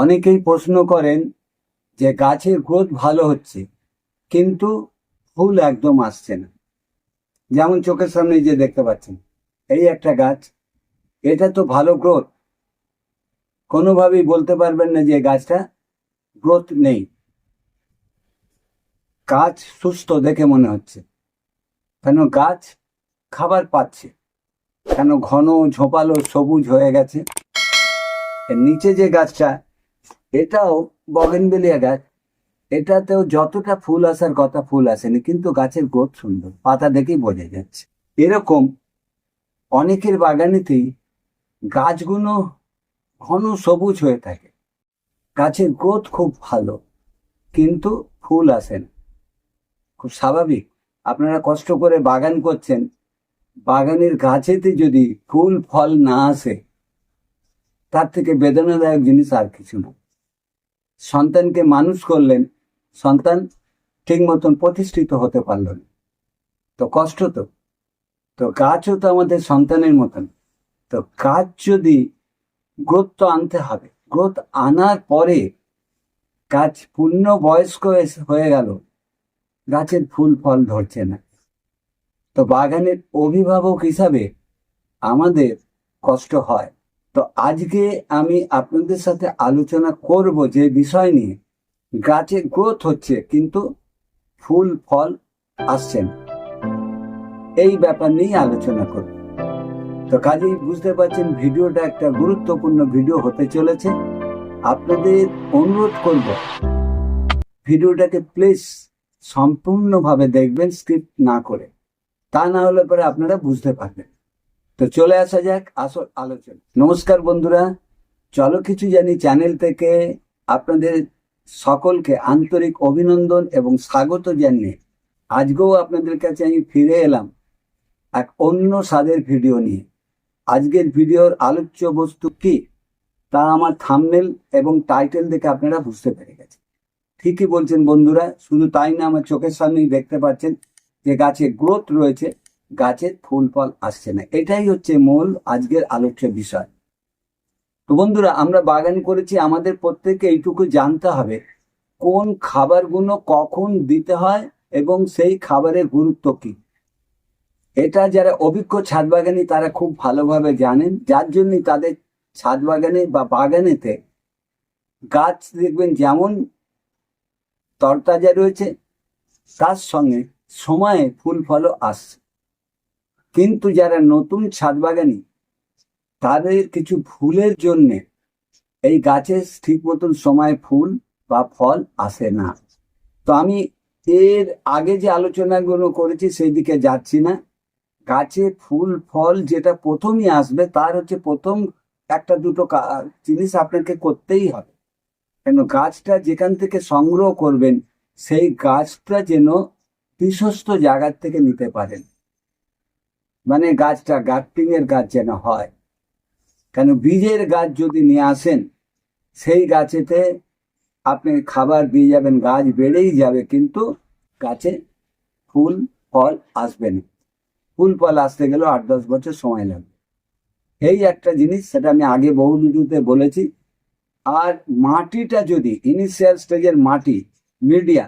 অনেকেই প্রশ্ন করেন যে গাছের গ্রোথ ভালো হচ্ছে, কিন্তু ফুল একদম আসছে না। যেমন চোখের সামনে যে দেখতে পাচ্ছেন, এই একটা গাছ, এটা তো ভালো গ্রোথ। কোনোভাবেই বলতে পারবেন না যে গাছটা গ্রোথ নেই। গাছ সুস্থ দেখে মনে হচ্ছে। কেন গাছ খাবার পাচ্ছে? কেন ঘন ঝোপালো সবুজ হয়ে গেছে? নিচে যে গাছটা এটাও বগেনবেলিয়া গাছ। এটাতেও যতটা ফুল আসার কথা ফুল আসেনি, কিন্তু গাছের গ্রোথ সুন্দর, পাতা দেখেই বোঝা যাচ্ছে। এরকম অনেকের বাগানেতেই গাছগুলো ঘন সবুজ হয়ে থাকে। গাছের গ্রোথ খুব ভালো, কিন্তু ফুল আসে না। খুব স্বাভাবিক, আপনারা কষ্ট করে বাগান করছেন, বাগানের গাছেতে যদি ফুল, ফল না আসে, তার থেকে বেদনাদায়ক জিনিস আর কিছু না। সন্তানকে মানুষ করলেন, সন্তান ঠিক মতন প্রতিষ্ঠিত হতে পারল না। তো কষ্ট তো। তো গাছও তো আমাদের সন্তানের মতন। তো গাছ যদি গ্রোথ তো আনতে হবে, গ্রোথ আনার পরে গাছ পূর্ণ বয়স্ক হয়ে গেল, গাছের ফুল, ফল ধরছে না। তো বাগানের অভিভাবক হিসাবে আমাদের কষ্ট হয়। তো আজকে আমি আপনাদের সাথে আলোচনা করব যে বিষয় নিয়ে। গাছে গ্রোথ হচ্ছে, কিন্তু ফুল, ফল আসছে না। এই ব্যাপার নিয়ে আলোচনা করব। তো কাজেই বুঝতে পারছেন, ভিডিওটা একটা গুরুত্বপূর্ণ ভিডিও হতে চলেছে। আপনাদের অনুরোধ করব, ভিডিওটাকে প্লিজ সম্পূর্ণভাবে দেখবেন স্ক্রিপ্ট না করে। তা না হলে পরে আপনারা বুঝতে পারবেন। তো চলে আসা যাক আসল আলোচনা। নমস্কার বন্ধুরা, চলো কিছু জানি চ্যানেল থেকে আপনাদের সকলকে আন্তরিক অভিনন্দন এবং স্বাগত জানিয়ে আজকেও আপনাদের কাছে আমি ফিরে এলাম এক অন্য স্বাদের ভিডিও নিয়ে। আজকের ভিডিওর আলোচ্য বস্তু কি তা আমার থামনেল এবং টাইটেল দেখে আপনারা বুঝতে পেরে গেছেন। ঠিকই বলছেন বন্ধুরা, শুধু তাই না, আমার চোখের সামনেই দেখতে পাচ্ছেন যে গাছে গ্রোথ রয়েছে। গাছের ফুল, ফল আসছে না। এটাই হচ্ছে মূল আজকের আলোচ্য বিষয়। তো বন্ধুরা, আমরা বাগান করেছি, আমাদের প্রত্যেককে এইটুকু জানতে হবে, কোন খাবারগুলো কখন দিতে হয় এবং সেই খাবারের গুরুত্ব কি। এটা যারা অভিজ্ঞ ছাদ বাগানি, তারা খুব ভালোভাবে জানেন। যার জন্যই তাদের ছাদ বাগানে বা বাগানেতে গাছ দেখবেন যেমন তরতাজা রয়েছে, তার সঙ্গে সময়ে ফুল, ফলও আসছে। কিন্তু যারা নতুন ছাদ বাগানি তাদের কিছু ভুলের জন্য এই গাছের ঠিক মতন সময় ফুল বা ফল আসে না। তো আমি এর আগে যে আলোচনাগুলো করেছি সেই দিকে যাচ্ছি না। গাছে ফুল, ফল যেটা প্রথমই আসবে, তার হচ্ছে প্রথম একটা দুটো জিনিস আপনাকে করতেই হবে। কেন গাছটা যেখান থেকে সংগ্রহ করবেন, সেই গাছটা যেন বিশ্বস্ত জায়গার থেকে নিতে পারেন। মানে গাছটা গার্টিং এর গাছ যেন হয়। কেন বীজের গাছ যদি নিয়ে আসেন, সেই গাছেতে আপনি খাবার দিয়ে যাবেন, গাছ বেড়েই যাবে, কিন্তু গাছে ফুল, ফল আসবে না। ফুল, ফল আসতে গেলেও আট, দশ বছর সময় লাগবে। এই একটা জিনিস সেটা আমি আগে বহু ভিডিওতে বলেছি। আর মাটিটা যদি ইনিশিয়াল স্টেজের মাটি মিডিয়া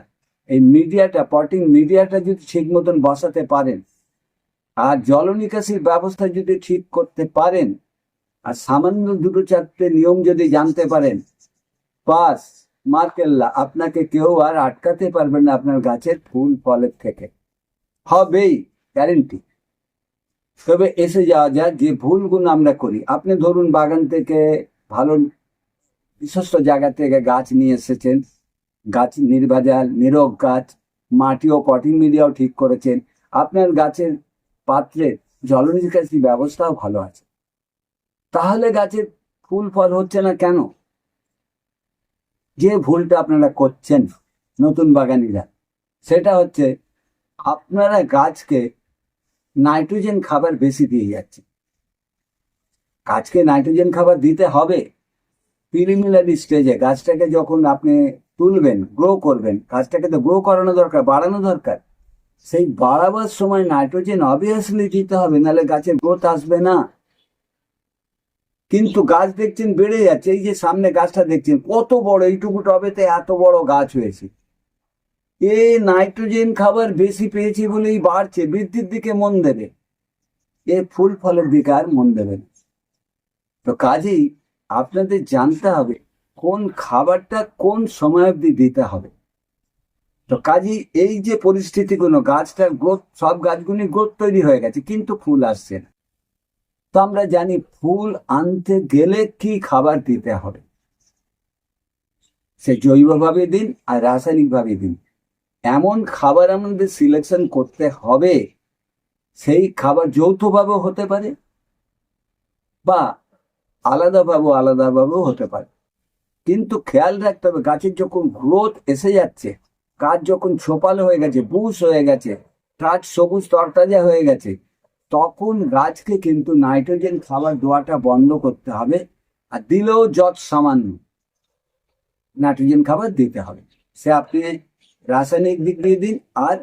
এই মিডিয়াটা পটিং মিডিয়াটা যদি ঠিক মতন বসাতে পারেন আর জল নিকাশির ব্যবস্থা যদি ঠিক করতে পারেন, আর সামান্য দুটো চারটে নিয়ম যদি জানতে পারেন, বাস, মার্কেল্লা, আপনাকে কেউ আর আটকাতে পারবেন না আপনার গাছের ফুল ফলের থেকে। হবেই গ্যারেন্টি তবে এসে যাওয়া যায় যে ভুলগুলো আমরা করি। আপনি ধরুন বাগান থেকে ভালো বিশ্বস্ত জায়গা থেকে গাছ নিয়ে এসেছেন, গাছ নির্ভেজাল নিরোগ গাছ মাটি ও পটিং মিডিয়াও ঠিক করেছেন, আপনার গাছের পাত্রে জল নিকাশি ব্যবস্থাও ভালো আছে? তাহলে গাছের ফুল, ফল হচ্ছে না কেন? যে ভুলটা আপনারা করছেন নতুন বাগানিরা, সেটা হচ্ছে আপনারা গাছকে নাইট্রোজেন খাবার বেশি দিয়ে যাচ্ছে গাছকে নাইট্রোজেন খাবার দিতে হবে। প্রিলিমিনারি স্টেজে গাছটাকে যখন আপনি তুলবেন, গ্রো করবেন, গাছটাকে তো গ্রো করানো দরকার, বাড়ানো দরকার সেই বাড়াবার সময় নাইট্রোজেন অবভিয়াসলি দিতে হবে, নাহলে গাছের গ্রোথ আসবে না। কিন্তু গাছ দেখছেন বেড়ে যাচ্ছে, এই যে সামনে গাছটা দেখছেন, কত বড়, এইটুকু টবেতে এত বড় গাছ হয়েছে। এ নাইট্রোজেন খাবার বেশি পেয়েছে বলেই বাড়ছে, বৃদ্ধির দিকে মন দেবে। এ ফুল ফলের দিকে আর মন দেবে না। তো কাজেই আপনাদের জানতে হবে, কোন খাবারটা কোন সময় অবধি দিতে হবে। তো কাজেই এই যে পরিস্থিতিগুলো গাছটার গ্রোথ সব গাছগুলি গ্রোথ তৈরি হয়ে গেছে, কিন্তু ফুল আসছে না। তো আমরা জানি ফুল আনতে গেলে কি খাবার দিতে হবে? সে জৈবভাবে দিন আর রাসায়নিকভাবে দিন। এমন খাবার আমাদের সিলেকশন করতে হবে, সেই খাবার যৌথভাবে হতে পারে বা আলাদাভাবে আলাদাভাবেও হতে পারে। কিন্তু খেয়াল রাখতে হবে, গাছের যখন গ্রোথ এসে যাচ্ছে গাছ যখন ছোপালো হয়ে গেছে, বুশ হয়ে গেছে গাছ সবুজ তরতাজা হয়ে গেছে, তখন গাছকে কিন্তু নাইট্রোজেন খাবার দেওয়াটা বন্ধ করতে হবে আর দিলেও যত সামান্য নাইট্রোজেন খাবার দিতে হবে। সে আপনি রাসায়নিক দিক দিয়ে দিন আর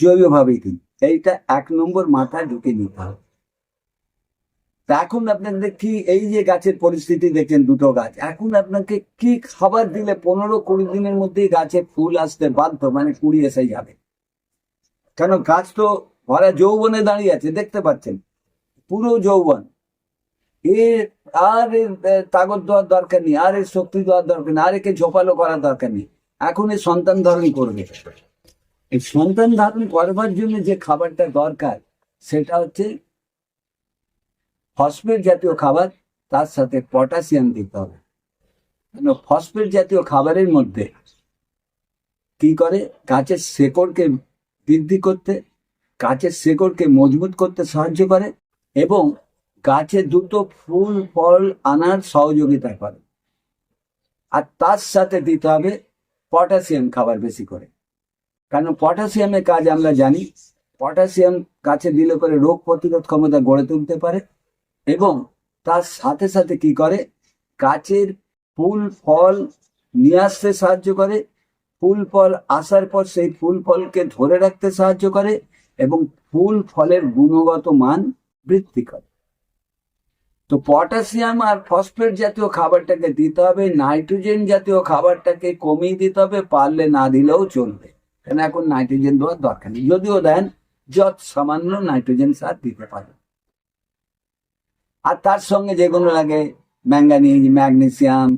জৈবভাবেই দিন। এইটা এক নম্বর মাথায় ঢুকে নিতে হবে। তা এখন আপনাদের কি এই যে গাছের পরিস্থিতি দেখছেন দুটো গাছ। এখন আপনাকে কি খাবার দিলে পনেরো কুড়ি দিনের মধ্যেই গাছে ফুল আসতে বাধ্য? মানে কুড়ি এসে যাবে। কেন? গাছ তো ভরা যৌবনে দাঁড়িয়ে আছে, দেখতে পাচ্ছেন। পুরো যৌবন। এর আর এর তাগত দেওয়ার দরকার নেই, আর এর শক্তি দেওয়ার দরকার নেই, আর একে ঝোপালো করার দরকার নেই। এখন এর সন্তান ধারণ করবে। এই সন্তান ধারণ করবার জন্য যে খাবারটা দরকার, সেটা হচ্ছে ফসফেট জাতীয় খাবার তার সাথে পটাশিয়াম দিতে হবে। কেন? ফসফেট জাতীয় খাবারের মধ্যে কি করে? গাছের শেকড়কে বৃদ্ধি করতে গাছের শেকড়কে মজবুত করতে সাহায্য করে এবং গাছে দ্রুত ফুল, ফল আনার সহযোগিতা করে। আর তার সাথে দিতে হবে পটাশিয়াম খাবার বেশি করে। কারণ পটাশিয়ামের কাজ আমরা জানি। পটাশিয়াম গাছে দিলে করে রোগ প্রতিরোধ ক্ষমতা গড়ে তুলতে পারে। এবং তার সাথে সাথে কি করে? গাছের ফুল, ফল নিয়ে আসতে সাহায্য করে। ফুল, ফল আসার পর সেই ফুল, ফলকে ধরে রাখতে সাহায্য করে এবং ফুল, ফলের গুণগত মান বৃদ্ধি করে। তো পটাশিয়াম আর ফসফেট জাতীয় খাবারটাকে দিতে হবে, নাইট্রোজেন জাতীয় খাবারটাকে কমিয়ে দিতে হবে, পারলে না দিলেও চলবে। কেন? এখন নাইট্রোজেন দেওয়ার দরকার নেই। যদিও দেন, যত সামান্য নাইট্রোজেন সার দিতে পারে আর তার সঙ্গে যেগুলো লাগে, ম্যাঙ্গানিজ, ম্যাগনেসিয়াম,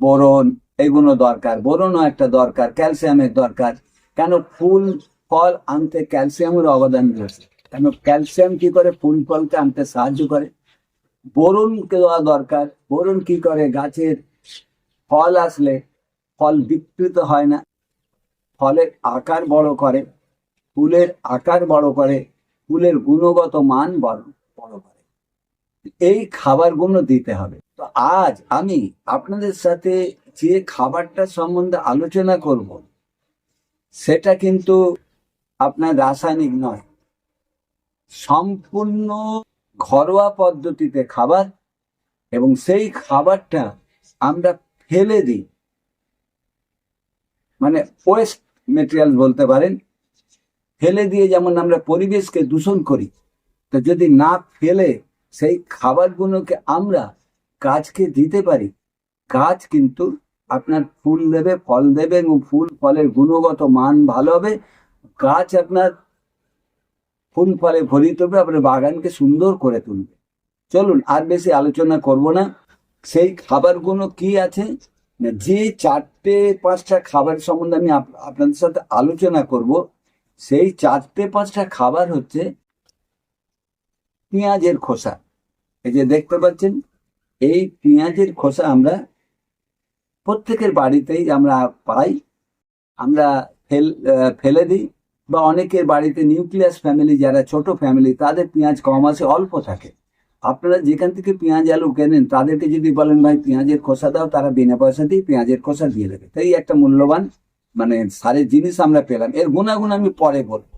বোরন, এগুলো দরকার। বোরনও একটা দরকার, ক্যালসিয়ামের দরকার। কেন ফুল ফল আনতে ক্যালসিয়ামের অবদান রয়েছে? কেন ক্যালসিয়াম কি করে ফুল ফলকে আনতে সাহায্য করে? বোরনকে দেওয়া দরকার। বোরন কি করে গাছের ফল আসলে ফল বিকৃত হয় না? ফলের আকার বড় করে, ফুলের আকার বড় করে, ফুলের গুণগত মান বড়। করে এই খাবারগুলো দিতে হবে। তো আজ আমি আপনাদের সাথে যে খাবারটা সম্বন্ধে আলোচনা করব, সেটা কিন্তু আপনার রাসায়নিক নয়। সম্পূর্ণ ঘরোয়া পদ্ধতিতে খাবার এবং সেই খাবারটা আমরা ফেলে দিই। মানে ওয়েস্ট মেটেরিয়াল বলতে পারেন। ফেলে দিয়ে যেমন আমরা পরিবেশকে দূষণ করি তো যদি না ফেলে সেই খাবারগুলোকে আমরা গাছকে দিতে পারি, গাছ কিন্তু আপনার ফুল দেবে, ফল দেবে এবং ফুল ফলের গুণগত মান ভালো হবে। গাছ আপনার ফুল ফলে ভরিত হবে, আপনার বাগানকে সুন্দর করে তুলবে। চলুন, আর বেশি আলোচনা করব না। সেই খাবারগুলো কি আছে? যে চারটে, পাঁচটা খাবার সম্বন্ধে আমি আপ- আপনাদের সাথে আলোচনা করব। সেই চারটে, পাঁচটা খাবার হচ্ছে পেঁয়াজের খোসা। এই যে দেখতে পাচ্ছেন, এই পেঁয়াজের খোসা আমরা প্রত্যেকের বাড়িতেই আমরা পাই। আমরা ফেল ফেলে দিই বা অনেকের বাড়িতে নিউক্লিয়াস ফ্যামিলি যারা ছোট ফ্যামিলি, তাদের পেঁয়াজ কম আসে, অল্প থাকে। আপনারা যেখান থেকে পেঁয়াজ আলু কেনেন, তাদেরকে যদি বলেন, ভাই, পেঁয়াজের খোসা দাও, তারা বিনা পয়সাতেই পেঁয়াজের খোসা দিয়ে দেবে। তাই একটা মূল্যবান মানে সারের জিনিস আমরা পেলাম। এর গুণাগুণ আমি পরে বলব।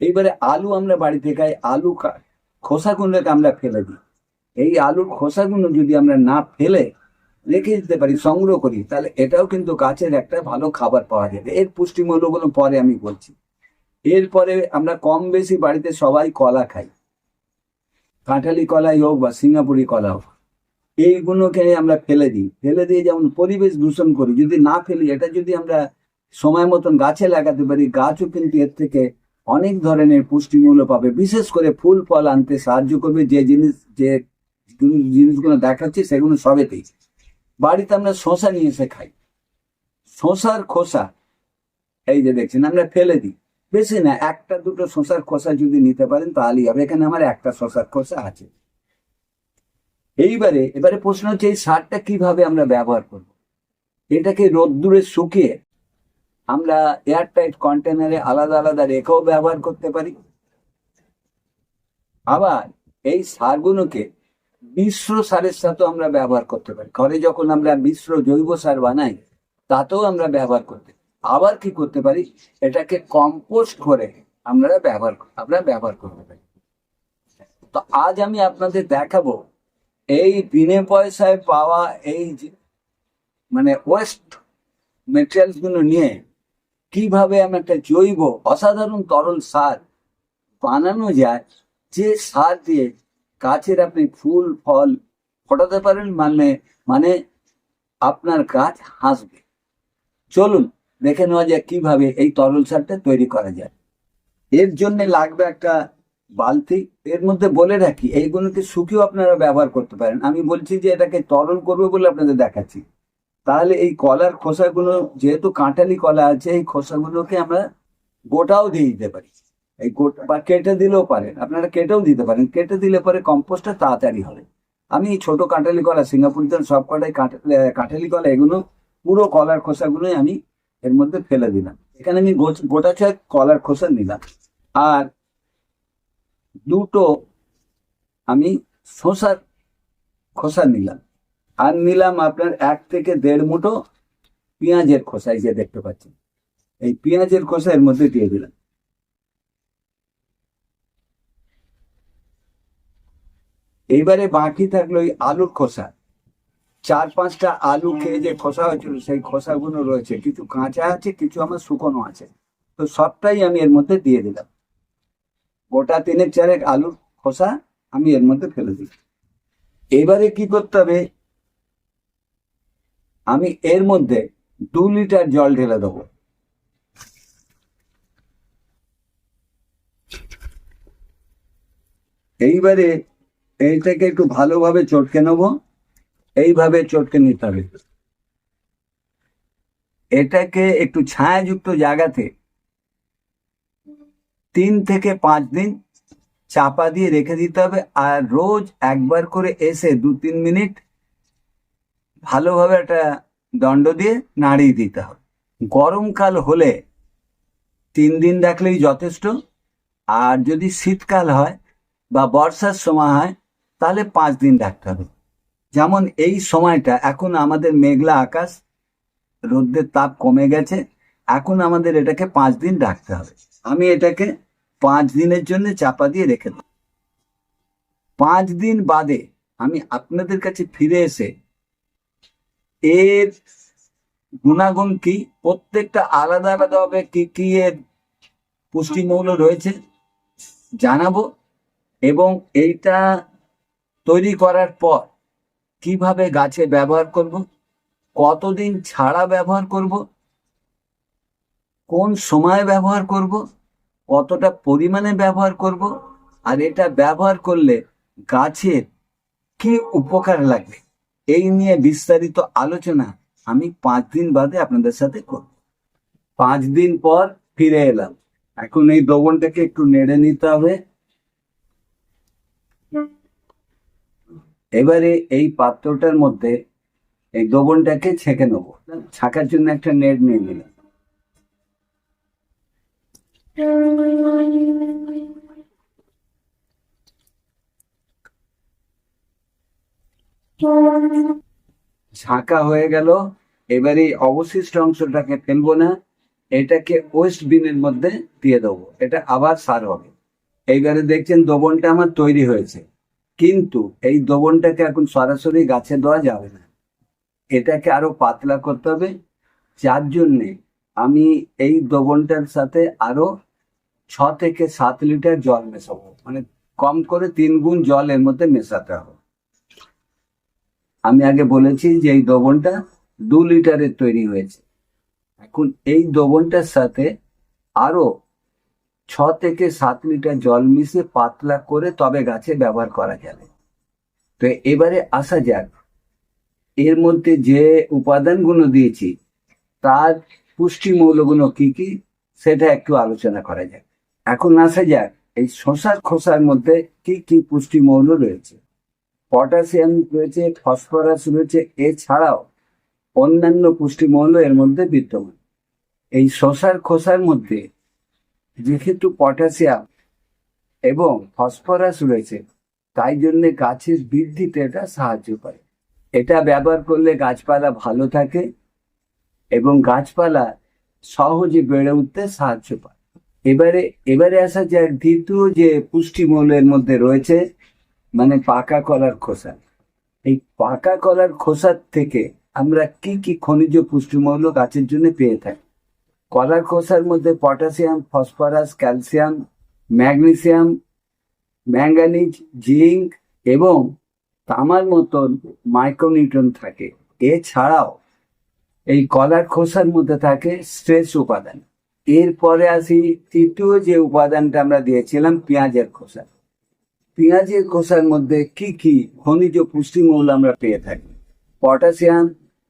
এইবারে আলু আমরা বাড়িতে খাই, আলু খোসাগুলোকে আমরা ফেলে দিই। এই আলুর খোসাগুলো যদি আমরা না ফেলে রেখে দিতে পারি, সংগ্রহ করি, তাহলে এটাও কিন্তু গাছের একটা ভালো খাবার পাওয়া যাবে এর পুষ্টিমূল্যগুলো পরে আমি বলছি। এরপরে আমরা কম বেশি বাড়িতে সবাই কলা খাই। কাঁঠালি কলাই হোক বা সিঙ্গাপুরি কলা হোক, এইগুলোকে আমরা ফেলে দিই। ফেলে দিয়ে যেমন পরিবেশ দূষণ করি, যদি না ফেলি, এটা যদি আমরা সময় মতন গাছে লাগাতে পারি, গাছও কিন্তু এর থেকে অনেক ধরনের পুষ্টিমূল্য পাবে। বিশেষ করে ফুল, ফল আনতে সাহায্য করবে। যে জিনিস, যে জিনিসগুলো দেখাচ্ছি সেগুলো সবেতেই। বাড়িতে আমরা শশা নিয়ে এসে খাই। শশার খোসা, এই যে দেখছেন, আমরা ফেলে দিই। বেশি না, একটা, দুটো শশার খোসা যদি নিতে পারেন তাহলেই হবে। এখানে আমার একটা শশার খোসা আছে। এইবারে, এবারে প্রশ্ন হচ্ছে এই সারটা কীভাবে আমরা ব্যবহার করব? এটাকে রোদ্দুরে শুকিয়ে আমরা এয়ারটাইট কন্টেনারে আলাদা আলাদা রেখেও ব্যবহার করতে পারি। আবার এই সারগুলোকে মিশ্র সারের সাথেও আমরা ব্যবহার করতে পারি। ঘরে যখন আমরা মিশ্র জৈব সার বানাই, তাতেও আমরা ব্যবহার করতে আবার কি করতে পারি? এটাকে কম্পোস্ট করে আমরা ব্যবহার আমরা ব্যবহার করতে পারি। তো আজ আমি আপনাদের দেখাবো এই বিনে পয়সায় পাওয়া এই মানে ওয়েস্ট মেটেরিয়ালসগুলো নিয়ে কীভাবে আমি একটা জৈব অসাধারণ তরল সার বানানো যায়, যে সার দিয়ে গাছের আপনি ফুল, ফল ফোটাতে পারেন মানে মানে আপনার গাছ হাসবে। চলুন, দেখে নেওয়া যায় কীভাবে এই তরল সারটা তৈরি করা যায়। এর জন্য লাগবে একটা বালতি। এর মধ্যে বলে রাখি, এইগুলোকে শুকিয়েও আপনারা ব্যবহার করতে পারেন। আমি বলছি যে এটাকে তরল করবে বলে আপনাদের দেখাচ্ছি। তাহলে এই কলার খোসাগুলো, যেহেতু কাঁটালি কলা আছে, এই খোসাগুলোকে আমরা গোটাও দিয়ে দিতে পারি। এই গোটা, বা কেটে দিলেও পারেন। আপনারা কেটেও দিতে পারেন। কেটে দিলে পরে কম্পোস্টটা তাড়াতাড়ি হবে। আমি ছোট কাঁঠালি কলা সিঙ্গাপুরিতে সব কটাই কাঁঠালি কলা, এগুলো পুরো কলার খোসাগুলোই আমি এর মধ্যে ফেলে দিলাম। এখানে আমি গোটা ছয় কলার খোসা নিলাম। আর দুটো আমি শসার খোসা নিলাম। আর নিলাম আপনার এক থেকে দেড় মুঠো পেঁয়াজের খোসা যে দেখতে পাচ্ছেন। এই পেঁয়াজের খোসা এর মধ্যে দিয়ে দিলাম। এইবারে বাকি থাকল ওই আলুর খোসা। চার পাঁচটা আলু খেয়ে যে খোসা হয়েছিল, সেই খোসাগুলো রয়েছে। কিছু কাঁচা আছে, কিছু আমার শুকনো আছে। তো সবটাই আমি এর মধ্যে দিয়ে দিলাম। গোটা তিনের চারেক আলুর খোসা আমি এর মধ্যে ফেলে দিই এবারে কি করতে হবে? আমি এর মধ্যে দু লিটার জল ঢেলে দেবো। এইবারে এইটাকে একটু ভালোভাবে চটকে নেব। এইভাবে চটকে নিতে হবে। এটাকে একটু ছায়াযুক্ত জায়গাতে তিন থেকে পাঁচ দিন চাপা দিয়ে রেখে দিতে হবে। আর রোজ একবার করে এসে দু তিন মিনিট ভালোভাবে একটা দণ্ড দিয়ে নাড়িয়ে দিতে হবে। গরমকাল হলে তিন দিন রাখলেই যথেষ্ট, আর যদি শীতকাল হয় বা বর্ষার সময় হয়, তাহলে পাঁচ দিন রাখতে হবে। যেমন এই সময়টা, এখন আমাদের মেঘলা আকাশ, রোদ্রের তাপ কমে গেছে, এখন আমাদের এটাকে পাঁচ দিন রাখতে হবে। আমি এটাকে পাঁচ দিনের জন্য চাপা দিয়ে রেখে দেব। পাঁচ দিন বাদে আমি আপনাদের কাছে ফিরে এসে এর গুণাগুণ কি? প্রত্যেকটা আলাদা আলাদা হবে। কি কি এর পুষ্টিমূল্য রয়েছে? জানাব। এবং এইটা তৈরি করার পর কীভাবে গাছে ব্যবহার করব? কতদিন ছাড়া ব্যবহার করব? কোন সময় ব্যবহার করব? কতটা পরিমাণে ব্যবহার করব? আর এটা ব্যবহার করলে গাছের কি উপকার লাগবে? এই নিয়ে বিস্তারিত আলোচনা আমি পাঁচ দিন বাদে আপনাদের সাথে করব। পাঁচ দিন পর ফিরে এলাম। এখন এই দ্রবণটাকে একটু নেড়ে নিতে হবে। এবারে এই পাত্রটার মধ্যে এই দ্রবণটাকে ছেঁকে নেব। ছাকার জন্য একটা নেট নিয়ে নিলাম। ছাঁকা হয়ে গেল। এবারে এই অবশিষ্ট অংশটাকে ফেলব না, এটাকে ওয়েস্ট বিনের মধ্যে দিয়ে দেবো। এটা আবার সার হবে। এইবারে দেখছেন দ্রবণটা আমার তৈরি হয়েছে। কিন্তু এই দ্রবণটাকে এখন সরাসরি গাছে দেওয়া যাবে না। এটাকে আরও পাতলা করতে হবে। যার জন্যে আমি এই দ্রবণটার সাথে আরও ছ থেকে সাত লিটার জল মেশাবো। মানে কম করে তিন গুণ জল এর মধ্যে মেশাতে হবে। আমি আগে বলেছি যে এই দ্রবণটা দু লিটারের তৈরি হয়েছে। এখন এই দ্রবণটার সাথে আরও ছ থেকে সাত লিটার জল মিশিয়ে পাতলা করে তবে গাছে ব্যবহার করা যাবে। তো এবারে আসা যাক। এর মধ্যে যে উপাদানগুলো দিয়েছি, তার পুষ্টি মৌলগুলো কি কি, সেটা একটু আলোচনা করা যাক। এখন আসা যাক, এই শশার খোসার মধ্যে কি কি পুষ্টি মৌল রয়েছে। পটাশিয়াম রয়েছে, ফসফরাস রয়েছে, এছাড়াও অন্যান্য পুষ্টি মৌল এর মধ্যে বিদ্যমান। এই শশার খোসার মধ্যে যেহেতু পটাশিয়াম এবং ফসফরাস রয়েছে, তাই জন্য গাছের বৃদ্ধিতে এটা সাহায্য করে। এটা ব্যবহার করলে গাছপালা ভালো থাকে এবং গাছপালা সহজে বেড়ে উঠতে সাহায্য পায় এবারে এবারে আসা যাক দ্বিতীয় যে পুষ্টি মৌলের মধ্যে রয়েছে মানে পাকা কলার খোসা। এই পাকা কলার খোসার থেকে আমরা কি কি খনিজ পুষ্টিমৌল গাছের জন্য পেয়ে থাকি? কলার খোসার মধ্যে potassium, phosphorus, calcium, magnesium, manganese, zinc এবং তামার মতন মাইক্রোনিউট্রন থাকে। এছাড়াও এই কলার খোসার মধ্যে থাকে স্ট্রেস উপাদান। এরপরে আসি তৃতীয় যে উপাদানটা আমরা দিয়েছিলাম, পেঁয়াজের খোসা। পেঁয়াজের খোসার মধ্যে কি কি খনিজ পুষ্টিমৌল আমরা পেয়ে থাকি? পটাশিয়াম,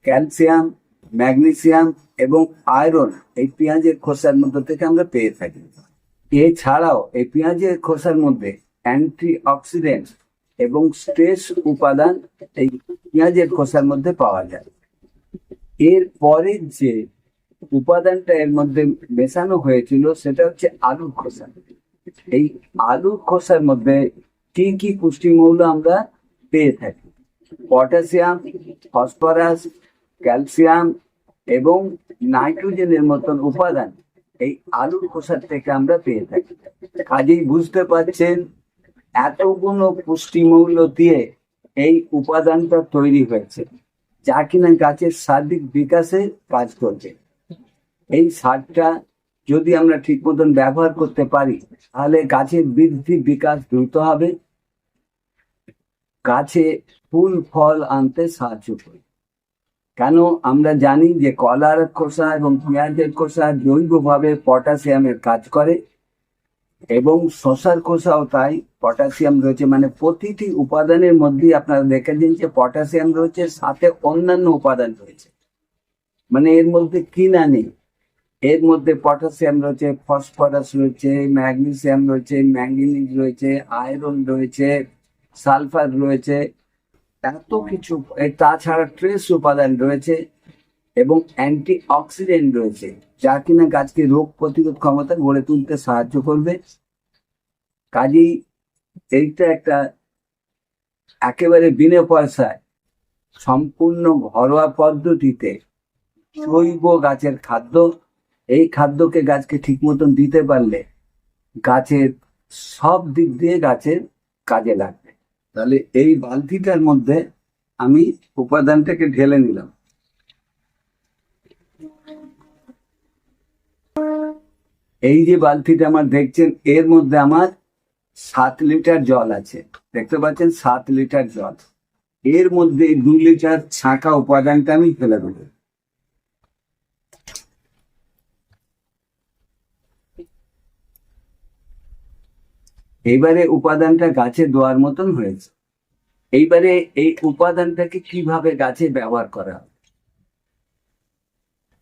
ক্যালসিয়াম, ম্যাগনেসিয়াম এবং আয়রন এই পেঁয়াজের খোসার মধ্যে থেকে আমরা পেয়ে থাকি। এছাড়াও এই পেঁয়াজের খোসার মধ্যে অ্যান্টি অক্সিডেন্ট এবং স্ট্রেস উপাদান এই পেঁয়াজের খোসার মধ্যে পাওয়া যায়। এর পরের যে উপাদানটা এর মধ্যে মেশানো হয়েছিল সেটা হচ্ছে আলুর খোসা। এই আলুর খোসার মধ্যে কি কি পুষ্টিমৌল আমরা পেয়ে থাকি? পটাশিয়াম, ফসফরাস, ক্যালসিয়াম এবং নাইট্রোজেনের মতন উপাদান এই আলুর খোসার থেকে আমরা পেয়ে থাকি। কাজেই বুঝতে পারছেন এতগুলো পুষ্টিমৌল দিয়ে এই উপাদানটা তৈরি হয়েছে, যা কিনা গাছের সার্বিক বিকাশে কাজ করবে। এই সারটা যদি আমরা ঠিক মতন ব্যবহার করতে পারি, তাহলে গাছের বৃদ্ধি বিকাশ দ্রুত হবে। গাছে ফুল, ফল আনতে সাহায্য করে। কেন? আমরা জানি যে কলার খোসা এবং পেঁয়াজের খোসা জৈবভাবে পটাশিয়ামের কাজ করে এবং শশার খোসাও তাই, পটাশিয়াম রয়েছে। মানে প্রতিটি উপাদানের মধ্যে আপনারা দেখে দিন যে পটাশিয়াম রয়েছে, সাথে অন্যান্য উপাদান রয়েছে। মানে এর মধ্যে কিনা নেই। এর মধ্যে পটাশিয়াম রয়েছে, ফসফরাস রয়েছে, ম্যাগনেসিয়াম রয়েছে, ম্যাঙ্গানিজ রয়েছে, আয়রন রয়েছে, সালফার রয়েছে, এত কিছু। তাছাড়া ট্রেস উপাদান রয়েছে এবং অ্যান্টি অক্সিডেন্ট রয়েছে, যা কিনা গাছকে রোগ প্রতিরোধ ক্ষমতা গড়ে তুলতে সাহায্য করবে। কাজেই এইটা একটা একেবারে বিনা পয়সায় সম্পূর্ণ ঘরোয়া পদ্ধতিতে জৈব গাছের খাদ্য এই খাদ্যকে গাছকে ঠিক মতন দিতে পারলে গাছের সব দিক দিয়ে গাছের কাজে লাগবে। তাহলে এই বালতিটার মধ্যে আমি উপাদানটাকে ঢেলে নিলাম। এই যে বালতিটা আমার দেখছেন, এর মধ্যে আমার সাত লিটার জল আছে। দেখতে পাচ্ছেন, সাত লিটার জল। এর মধ্যে দুই লিটার ছাঁকা উপাদানটা আমি ফেলে দেবো। এইবারে উপাদানটা গাছে দেওয়ার মতন হয়েছে। এইবারে এই উপাদানটাকে কীভাবে গাছে ব্যবহার করা হবে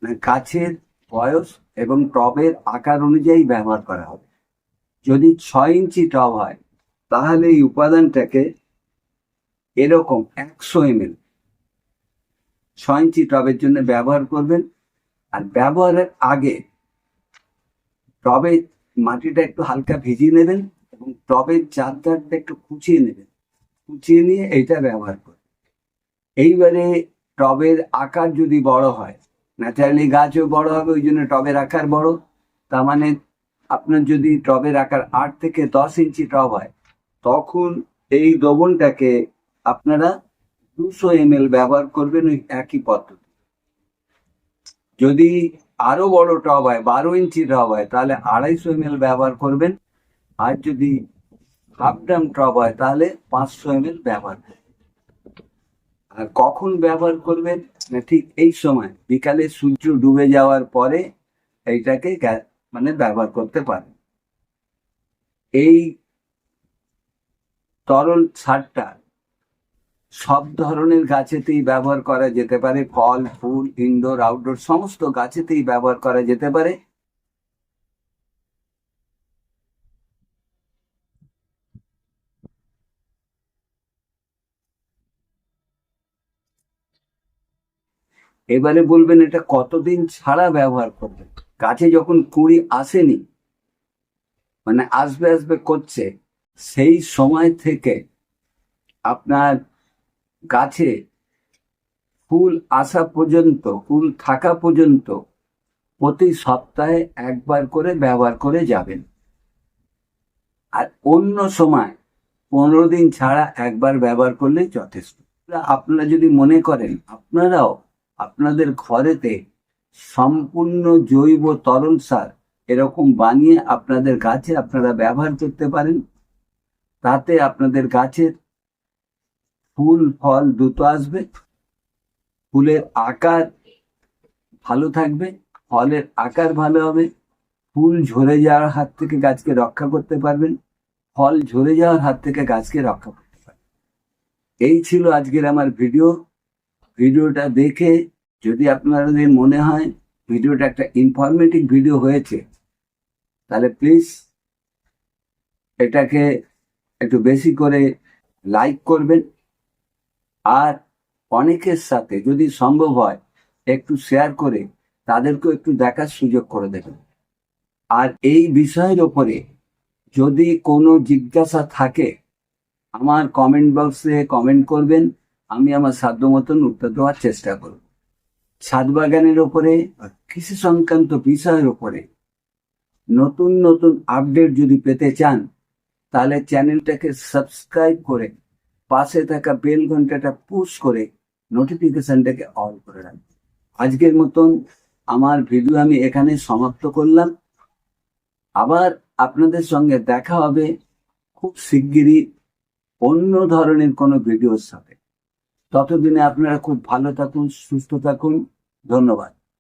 না, গাছের বয়স এবং টবের আকার অনুযায়ী ব্যবহার করা হবে। যদি ছয় ইঞ্চি টব হয় তাহলে এই উপাদানটাকে এরকম একশো এম এল ছয় ইঞ্চি টবের জন্য ব্যবহার করবেন। আর ব্যবহারের আগে টবে মাটিটা একটু হালকা ভিজিয়ে নেবেন। এবং টবের চারধারটা একটু কুচিয়ে নেবেন। কুচিয়ে নিয়ে এইটা ব্যবহার করবেন। এইবারে টবের আকার যদি বড় হয়, ন্যাচারালি গাছও বড় হবে, ওই জন্য টবের আকার বড়। তার মানে আপনার যদি টবের আকার আট থেকে দশ ইঞ্চি টব হয়, তখন এই দ্রবণটাকে আপনারা দুশো এম ব্যবহার করবেন ওই একই পদ্ধতি। যদি আরও বড় টব হয়, বারো ইঞ্চি টব হয়, তাহলে আড়াইশো এম ব্যবহার করবেন। আর যদি হাফ ড্রাম টব হয়, তাহলে পাঁচশো এম ব্যবহার করবেন। আর কখন ব্যবহার করবেন না ঠিক এই সময়, বিকালে সূর্য ডুবে যাওয়ার পরে এইটাকে মানে ব্যবহার করতে পারেন এই তরল সারটা সব ধরনের গাছেতেই ব্যবহার করা যেতে পারে, ফল, ফুল ইনডোর আউটডোর সমস্ত গাছেতেই ব্যবহার করা যেতে পারে এবারে বলবেন এটা কতদিন ছাড়া ব্যবহার করবেন গাছে যখন কুড়ি আসেনি মানে আসবে আসবে করছে, সেই সময় থেকে আপনার গাছে ফুল আসা পর্যন্ত, ফুল থাকা পর্যন্ত প্রতি সপ্তাহে একবার করে ব্যবহার করে যাবেন। আর অন্য সময় পনেরো দিন ছাড়া একবার ব্যবহার করলে যথেষ্ট। আপনারা যদি মনে করেন, আপনারাও আপনাদের ঘরেতে সম্পূর্ণ জৈব তরল সার এরকম বানিয়ে আপনাদের গাছে আপনারা ব্যবহার করতে পারেন। তাতে আপনাদের গাছের ফুল, ফল দ্রুত আসবে, ফুলের আকার ভালো থাকবে, ফলের আকার ভালো হবে, ফুল ঝরে যাওয়ার হাত থেকে গাছকে রক্ষা করতে পারবেন, ফল ঝরে যাওয়ার হাত থেকে গাছকে রক্ষা করতে পারবেন। এই ছিল আজকের আমার ভিডিও। ভিডিওটা দেখে যদি আপনাদের মনে হয় ভিডিওটা একটা ইনফরমেটিভ ভিডিও হয়েছে, তাহলে প্লিজ এটাকে একটু বেশি করে লাইক করবেন। আর অনেকের সাথে যদি সম্ভব হয় একটু শেয়ার করে, তাদেরকেও একটু দেখার সুযোগ করে দেবেন। আর এই বিষয়ের ওপরে যদি কোনো জিজ্ঞাসা থাকে, আমার কমেন্ট বক্সে কমেন্ট করবেন। আমি আমার সাধ্য মতন উত্তর দেওয়ার চেষ্টা করব। ছাদ বাগানের ওপরে, কৃষি সংক্রান্ত বিষয়ের ওপরে। নতুন নতুন আপডেট যদি পেতে চান, তাহলে চ্যানেলটাকে সাবস্ক্রাইব করে, পাশে থাকা বেল ঘন্টাটা পুশ করে নোটিফিকেশনটাকে অন করে রাখবেন আজকের মতন আমার ভিডিও আমি এখানে সমাপ্ত করলাম। আবার আপনাদের সঙ্গে দেখা হবে খুব শিগগিরই অন্য ধরনের কোনো ভিডিওর সাথে। ততদিনে আপনারা খুব ভালো থাকুন সুস্থ থাকুন। ধন্যবাদ।